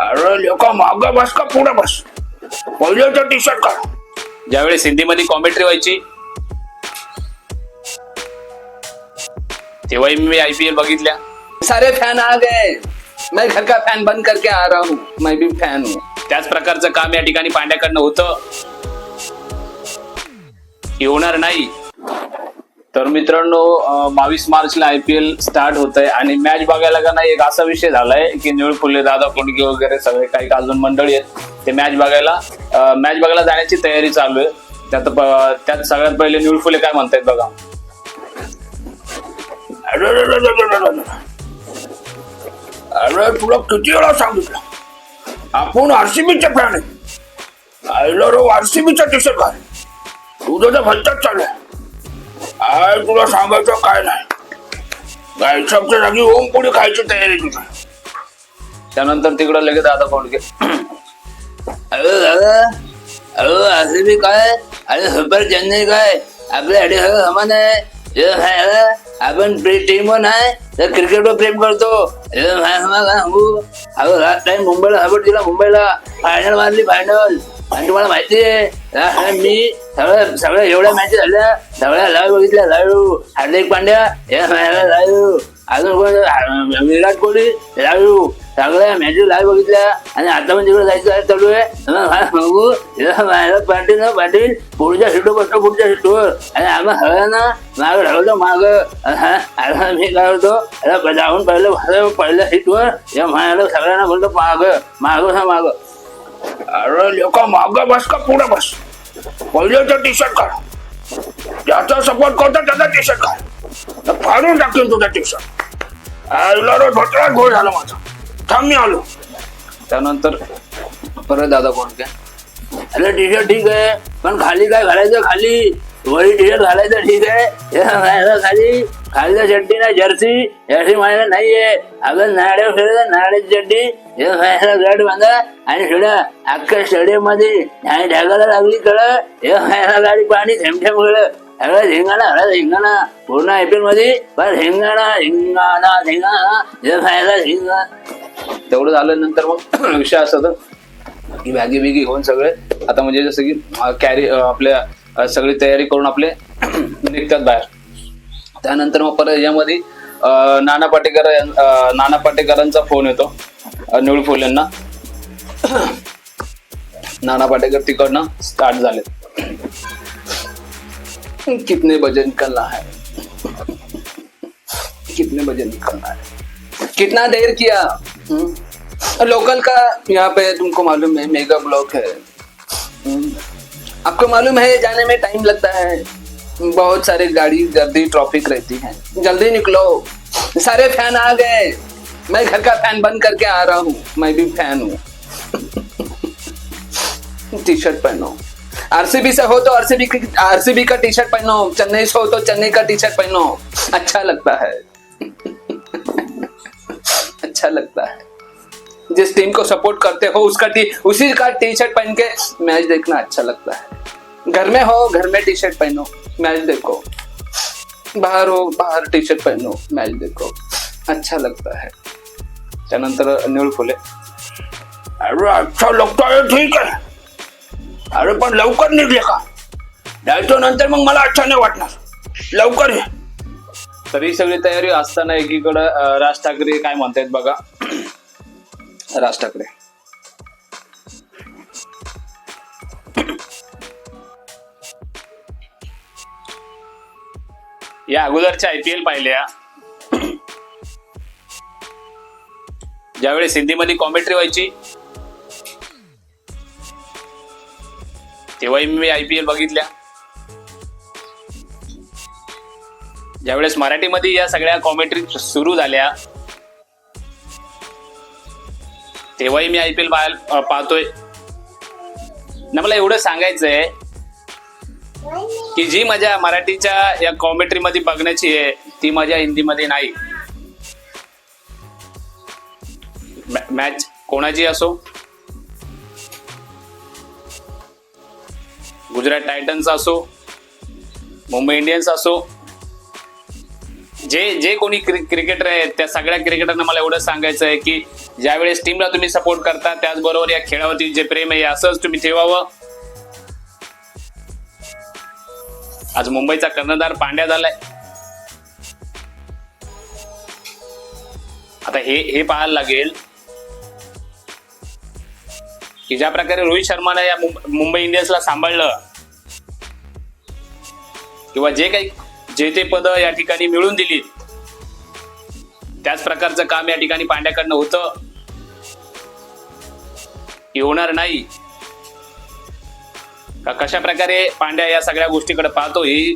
अरे लेका माग बस का पुढे बस. पहिले तर टी शर्ट काढ. ज्यावेळेस हिंदीमध्ये कॉमेंट्री व्हायची तेव्हाही मी आय पी एल बघितल्या. सारे फैन आ गए. मैं घर का फैन बंद करके आ रहा हूँ. मैं भी फैन हूँ. त्याच प्रकारचं काम या ठिकाणी पांड्याकडनं होतं. की होणार नाही. तर मित्रांनो बावीस मार्चला आय पी एल स्टार्ट होत आहे आणि मॅच बघायला का नाही एक असा विषय झालाय की निळ फुले दादा कोंडके वगैरे सगळे काही अजून मंडळी आहेत ते मॅच बघायला मॅच बघायला जाण्याची तयारी चालू आहे. त्यात त्यात सगळ्यात पहिले निळ फुले काय म्हणतायत बघा. अरे तुला किती वेळा सांगितलं? आपण आरसीबीचे फॅन आहे. आयला रो आरसीबीचा टी शर्ट घाल. तुझं तर भलतच चालू आहे. आय तुला सांगायचं काय नाही. गायसाहेबच्या जागी ओम पुढे खायची तयारी तुझा. त्यानंतर तिकडं लगेच दादा के अरे दादा अरे असं बी काय? अरे सुपर चेन्नई काय? आपल्यासाठी सगळं समान आहे. हे आहे? आपण टीम आहे तर क्रिकेटवर प्रेम करतो. हे काय सांगू अगं लास्ट टाइम मुंबईला सपोर्ट दिला मुंबईला फायनल मारली फायनल आणि तुम्हाला माहिती आहे मी सगळं सगळ्या एवढ्या मॅच झाल्या सगळ्या लाईव्ह बघितल्या लाईव्ह हार्दिक पांड्या हे लाईव्ह अजून कोण? विराट कोहली लाईव्ह सगळ्या मॅचेस लाईव्ह बघितल्या. आणि आता पण तिकडे जायचं आहे चालू आहे. तुम्हाला माझ्या पाटील ना पाटील. पुढच्या सीटवर बसतो पुढच्या सीटवर आणि आम्हा सगळ्यांना माग ढकलतो माग. आता मी काय होतो जाऊन पहिलं पहिल्या सीटवर या म्हणाला सगळ्यांना बोलतो माग माग ना माग. अरे लेका माग बस का पुढे बस? पहिले तर टी शर्ट काढ. ज्याचा सपोर्ट करतो त्याचा टी शर्ट काढ फाडून टाकेन तुझा टी शर्ट आयला रो धोतरा गोळ झाला माझा. थांब मी आलो. त्यानंतर परत दादा कोण काय अरे टी शर्ट ठीक आहे पण खाली काय घालायचं? खाली वरी टी शर्ट घालायचं ठीक आहे. खाली. खाली चड्डी ना जर्सी. जर्सी म्हणायला नाहीये. अगं नाड्या खेळ नाड्याची चड्डी. हे माझ्याला गाड बांधा आणि शिड्या अख्ख्या स्टेडियममध्ये आणि ढगाला लागली कळ. हे माझ्याला गाडी पाणी थेंब थेंब कळ सगळं झिंगाणा हळद झिंगाणा पूर्ण आय पी एलमध्ये पण झिंगाणा झिंगाणा झिंगाणा हे माझ्याला झिंगा तेवढं झालं नंतर मग विषय असा होता की बॅगी बिगी घेऊन सगळे. आता म्हणजे जसं की कॅरी आपल्या सगळी तयारी करून आपले निघतात बाहेर. त्यानंतर मग परत याच्यामध्ये नाना पाटेकर नाना पाटेकरांचा फोन येतो. अं, निळू फुल यांना नाना पाटेकर तिकडनं स्टार्ट झाले कितने बजे निकलना है. कितने बजे निकलना है. कितना देर किया? हम्म? लोकल का यहाँ पे तुमको मालूम है मेगा ब्लॉक है। हम्म? आपको मालूम है जाने में टाइम लगता है। बहुत सारे गाड़ी जल्दी ट्रॉफिक रहती है। जल्दी निकलो। सारे फ़ैन आ गए। मैं घर का फ़ैन बंद करके आ रहा हूँ। मैं भी फ़ैन हूँ। टी शर्ट पहनो आरसीबी से हो तो आरसीबी आरसीबी का टी शर्ट पहनो। चेन्नई से हो तो चेन्नई का टी शर्ट पहनो। अच्छा लगता है। अच्छा लगता है। जिस टीम को सपोर्ट करते हो, उसका टी उसी का टी शर्ट पहन के मैच देखना अच्छा लगता है। घर में हो घर में टी शर्ट पहनो मैच देखो। बाहर हो बाहर टी शर्ट पहनो मैच देखो। अच्छा लगता है। त्यानंतर निळ फुले अरे अच्छा लगतोय ठीक आहे अरे पण लवकर निघले का? जायचो नंतर मग मला अच्छा नाही वाटणार. लवकर ये. तरी सगळी तयारी असताना एकीकडं राज ठाकरे काय म्हणतायत बघा. राज ठाकरे. या अगोदरच्या आय पी एल पाहिल्या. ज्यावेळेस हिंदीमध्ये कॉमेंट्री व्हायची तेव्हाही मी आय पी एल बघितल्या. ज्यावेळेस मराठीमध्ये या सगळ्या कॉमेंट्री सुरू झाल्या तेव्हाही मी आय पी एल पाहतोय. ना मला एवढं सांगायचंय की जी मजा मराठीच्या या कॉमेंट्री मध्ये बघण्याची आहे ती मजा हिंदीमध्ये नाही. मॅच कोणाची असो? गुजरात टायटन्स असो मुंबई इंडियन्स असो जे जे कोणी क्रिकेटर आहेत त्या सगळ्या क्रिकेटरना मला एवढं सांगायचं आहे की ज्यावेळेस टीमला तुम्ही सपोर्ट करता त्याचबरोबर या खेळावरती जे प्रेम आहे असंच तुम्ही ठेवावं. आज मुंबईचा कर्णधार पांड्या झालाय. आता हे हे पाहायला लागेल की ज्या प्रकारे रोहित शर्माने या मुंबई इंडियन्सला सांभाळलं किंवा जे काही जे ते पद या ठिकाणी मिळून दिली त्याच प्रकारचं काम या ठिकाणी पांड्याकडनं होतं. की होणार नाही. कशा प्रकारे पांड्या या सगळ्या गोष्टीकडे पाहतो ही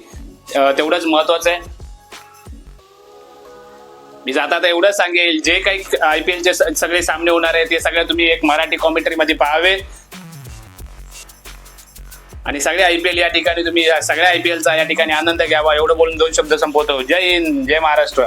तेवढंच महत्वाचं आहे. मी जाता आता एवढंच सांगेल जे काही आय पी एलचे सगळे सामने होणार आहेत ते सगळे तुम्ही एक मराठी कॉमेंटरी मध्ये पाहावे. आणि सगळे आय पी एल या ठिकाणी तुम्ही सगळ्या आय पी एलचा या ठिकाणी आनंद घ्यावा एवढं बोलून दोन शब्द संपवतो. जय हिंद जय महाराष्ट्र.